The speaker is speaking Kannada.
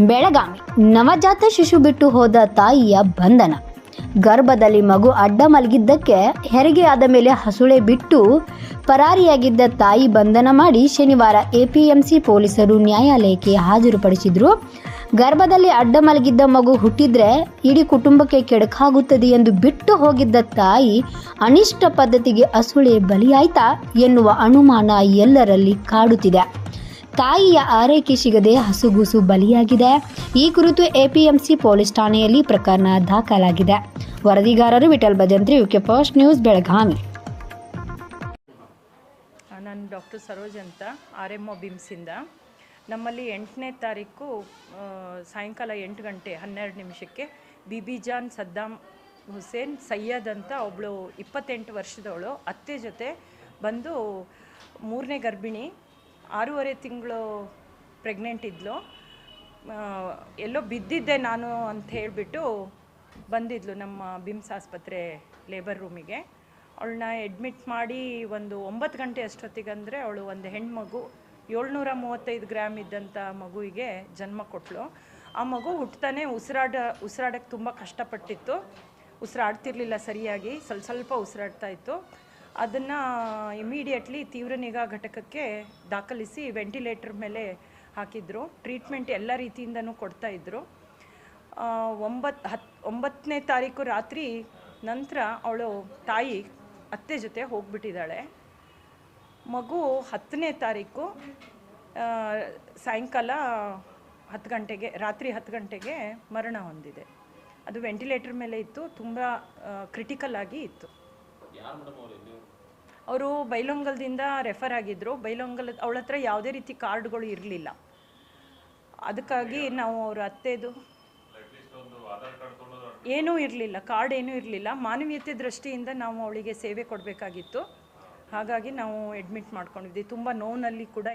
ಬೆಳಗಾವಿ ನವಜಾತ ಶಿಶು ಬಿಟ್ಟು ಹೋದ ತಾಯಿಯ ಬಂಧನ. ಗರ್ಭದಲ್ಲಿ ಮಗು ಅಡ್ಡ ಮಲಗಿದ್ದಕ್ಕೆ ಹೆರಿಗೆ ಆದ ಮೇಲೆ ಹಸುಳೆ ಬಿಟ್ಟು ಪರಾರಿಯಾಗಿದ್ದ ತಾಯಿ ಬಂಧನ ಮಾಡಿ ಶನಿವಾರ ಎಪಿಎಂಸಿ ಪೊಲೀಸರು ನ್ಯಾಯಾಲಯಕ್ಕೆ ಹಾಜರುಪಡಿಸಿದ್ರು. ಗರ್ಭದಲ್ಲಿ ಅಡ್ಡ ಮಲಗಿದ್ದ ಮಗು ಹುಟ್ಟಿದ್ರೆ ಇಡೀ ಕುಟುಂಬಕ್ಕೆ ಕೆಡಕಾಗುತ್ತದೆ ಎಂದು ಬಿಟ್ಟು ಹೋಗಿದ್ದ ತಾಯಿ ಅನಿಷ್ಟ ಪದ್ಧತಿಗೆ ಹಸುಳೆ ಬಲಿಯಾಯ್ತಾ ಎನ್ನುವ ಅನುಮಾನ ಎಲ್ಲರಲ್ಲಿ ಕಾಡುತ್ತಿದೆ. ತಾಯಿಯ ಆರೈಕೆ ಸಿಗದೆ ಹಸುಗೂಸು ಬಲಿಯಾಗಿದೆ. ಈ ಕುರಿತು ಎಪಿಎಂಸಿ ಪೊಲೀಸ್ ಠಾಣೆಯಲ್ಲಿ ಪ್ರಕರಣ ದಾಖಲಾಗಿದೆ. ವರದಿಗಾರರು Vithal Bhajantri, UK first news, Belagavi. ನಾನು ಡಾಕ್ಟರ್ ಸರೋಜ್ ಅಂತ ಆರ್ ಎಂ ಒ ಬಿಮ್ಸಿಂದ ನಮ್ಮಲ್ಲಿ ಎಂಟನೇ ತಾರೀಕು ಸಾಯಂಕಾಲ ಎಂಟು ಗಂಟೆ ಹನ್ನೆರಡು ನಿಮಿಷಕ್ಕೆ ಬಿಬಿ ಜಾನ್ ಸದ್ದಾಂ ಹುಸೇನ್ ಸಯ್ಯದ್ ಅಂತ ಒಬ್ಬಳು ಇಪ್ಪತ್ತೆಂಟು ವರ್ಷದವಳು. ಅತ್ತೆ ಜೊತೆ ಬಂದು ಮೂರನೇ ಗರ್ಭಿಣಿ ಆರೂವರೆ ತಿಂಗಳು ಪ್ರೆಗ್ನೆಂಟ್ ಇದ್ಲು. ಎಲ್ಲೋ ಬಿದ್ದಿದ್ದೆ ನಾನು ಅಂತ ಹೇಳಿಬಿಟ್ಟು ಬಂದಿದ್ಲು ನಮ್ಮ ಬಿಮ್ಸ್ ಆಸ್ಪತ್ರೆ ಲೇಬರ್ ರೂಮಿಗೆ ಅವಳನ್ನ ಎಡ್ಮಿಟ್ ಮಾಡಿ ಒಂದು ಒಂಬತ್ತು ಗಂಟೆ ಅಷ್ಟೊತ್ತಿಗೆ ಅಂದರೆ ಅವಳು ಒಂದು ಹೆಣ್ಮಗು, ಏಳ್ನೂರ ಮೂವತ್ತೈದು ಗ್ರಾಮ್ ಇದ್ದಂಥ ಮಗುವಿಗೆ ಜನ್ಮ ಕೊಟ್ಟಳು ಆ ಮಗು ಹುಟ್ಟತಾನೆ ಉಸಿರಾಡ ಉಸಿರಾಡಕ್ಕೆ ತುಂಬ ಕಷ್ಟಪಟ್ಟಿತ್ತು. ಉಸಿರಾಡ್ತಿರ್ಲಿಲ್ಲ ಸರಿಯಾಗಿ, ಸ್ವಲ್ಪ ಸ್ವಲ್ಪ ಉಸಿರಾಡ್ತಾ ಇತ್ತು. ಅದನ್ನು ಇಮಿಡಿಯೇಟ್ಲಿ ತೀವ್ರ ನಿಗಾ ಘಟಕಕ್ಕೆ ದಾಖಲಿಸಿ ವೆಂಟಿಲೇಟರ್ ಮೇಲೆ ಹಾಕಿದ್ರು. ಟ್ರೀಟ್ಮೆಂಟ್ ಎಲ್ಲ ರೀತಿಯಿಂದನೂ ಕೊಡ್ತಾ ಇದ್ರು. ಒಂಬತ್ತು ಹತ್ ಒಂಬತ್ತನೇ ತಾರೀಕು ರಾತ್ರಿ ನಂತರ ಅವಳು ತಾಯಿ ಅತ್ತೆ ಜೊತೆ ಹೋಗ್ಬಿಟ್ಟಿದ್ದಾಳೆ. ಮಗು ಹತ್ತನೇ ತಾರೀಕು ಸಾಯಂಕಾಲ ಹತ್ತು ಗಂಟೆಗೆ, ರಾತ್ರಿ ಹತ್ತು ಗಂಟೆಗೆ ಮರಣ ಹೊಂದಿದೆ. ಅದು ವೆಂಟಿಲೇಟರ್ ಮೇಲೆ ಇತ್ತು, ತುಂಬ ಕ್ರಿಟಿಕಲ್ ಆಗಿ ಇತ್ತು. ಅವರು ಬೈಲೊಂಗಲ್ದಿಂದ ರೆಫರ್ ಆಗಿದ್ರು. ಬೈಲೊಂಗಲ್ ಅವಳ ಹತ್ರ ಯಾವುದೇ ರೀತಿ ಕಾರ್ಡ್ಗಳು ಇರಲಿಲ್ಲ. ಅದಕ್ಕಾಗಿ ನಾವು ಅವ್ರ ಅತ್ತೆದು ಏನೂ ಇರಲಿಲ್ಲ ಕಾರ್ಡ್ ಏನೂ ಇರಲಿಲ್ಲ. ಮಾನವೀಯತೆ ದೃಷ್ಟಿಯಿಂದ ನಾವು ಅವಳಿಗೆ ಸೇವೆ ಕೊಡಬೇಕಾಗಿತ್ತು. ಹಾಗಾಗಿ ನಾವು ಅಡ್ಮಿಟ್ ಮಾಡ್ಕೊಂಡಿದ್ವಿ. ತುಂಬ ನೋವಿನಲ್ಲಿ ಕೂಡ